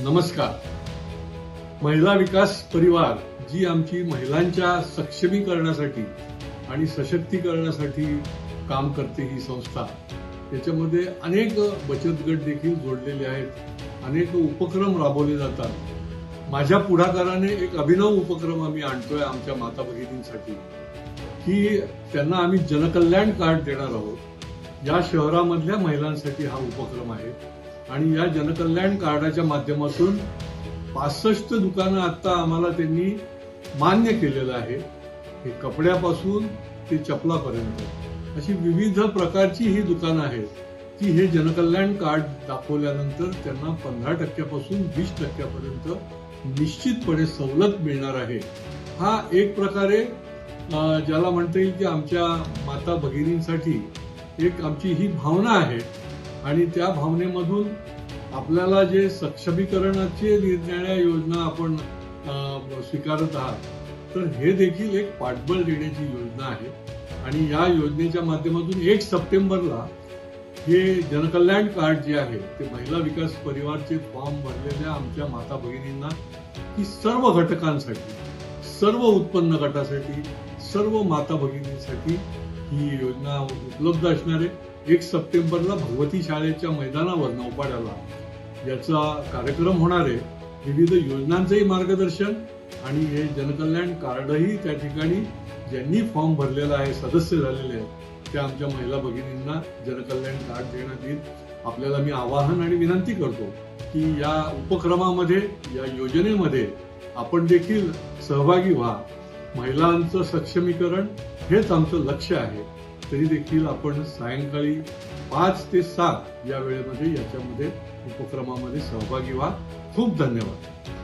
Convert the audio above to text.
नमस्कार. महिला विकास परिवार जी आमची महिलांच्या सक्षमीकरणासाठी आणि सशक्तीकरणासाठी काम करते ही संस्था. त्याच्यामध्ये अनेक बचत गट देखील जोडलेले आहेत. अनेक उपक्रम राबवले जातात. माझ्या पुढाकाराने एक अभिनव उपक्रम आम्ही आणतोय आमच्या माता भगिनींसाठी की त्यांना आम्ही जनकल्याण कार्ड देणार आहोत. या शहरामधल्या महिलांसाठी हा उपक्रम आहे. आणि या जनकल्याण कार्डाच्या माध्यमातून पासष्ट दुकानं आता आम्हाला त्यांनी मान्य केलेलं आहे. हे कपड्यापासून ते चपलापर्यंत. अशी विविध प्रकारची ही दुकानं आहेत. की हे जनकल्याण कार्ड दाखवल्यानंतर त्यांना पंधरा टक्क्यापासून वीस टक्क्यापर्यंत निश्चितपणे सवलत मिळणार आहे. हा एक प्रकारे ज्याला म्हणता येईल की आमच्या माता भगिनींसाठी एक आमची ही भावना आहे. आणि त्या भावनेमधून आपल्याला जे सक्षमीकरणाचे निरनिराळ्या योजना आपण स्वीकारत आहात तर हे देखील एक पाठबळ देण्याची योजना आहे. आणि या योजनेच्या माध्यमातून एक सप्टेंबरला हे जनकल्याण कार्ड जे आहे ते महिला विकास परिवारचे फॉर्म भरलेल्या आमच्या माता भगिनींना की सर्व घटकांसाठी सर्व उत्पन्न गटासाठी सर्व माता भगिनींसाठी ही योजना उपलब्ध असणारे एक सप्टेंबरला भगवती शाळेच्या मैदानावर नौपाड्याला याचा कार्यक्रम होणार आहे. विविध योजनांचंही मार्गदर्शन आणि हे जनकल्याण कार्डही त्या ठिकाणी ज्यांनी फॉर्म भरलेला आहे सदस्य झालेले आहेत त्या आमच्या महिला भगिनींना जनकल्याण कार्ड देण्यात येईल. आपल्याला मी आवाहन आणि विनंती करतो की या उपक्रमामध्ये या योजनेमध्ये आपण देखील सहभागी व्हा. महिलांचं सक्षमीकरण हेच आमचं लक्ष आहे. तरी देखील आपण सायंकाळी पाच ते सात या वेळेमध्ये याच्यामध्ये उपक्रमामध्ये सहभागी व्हा. खूप धन्यवाद.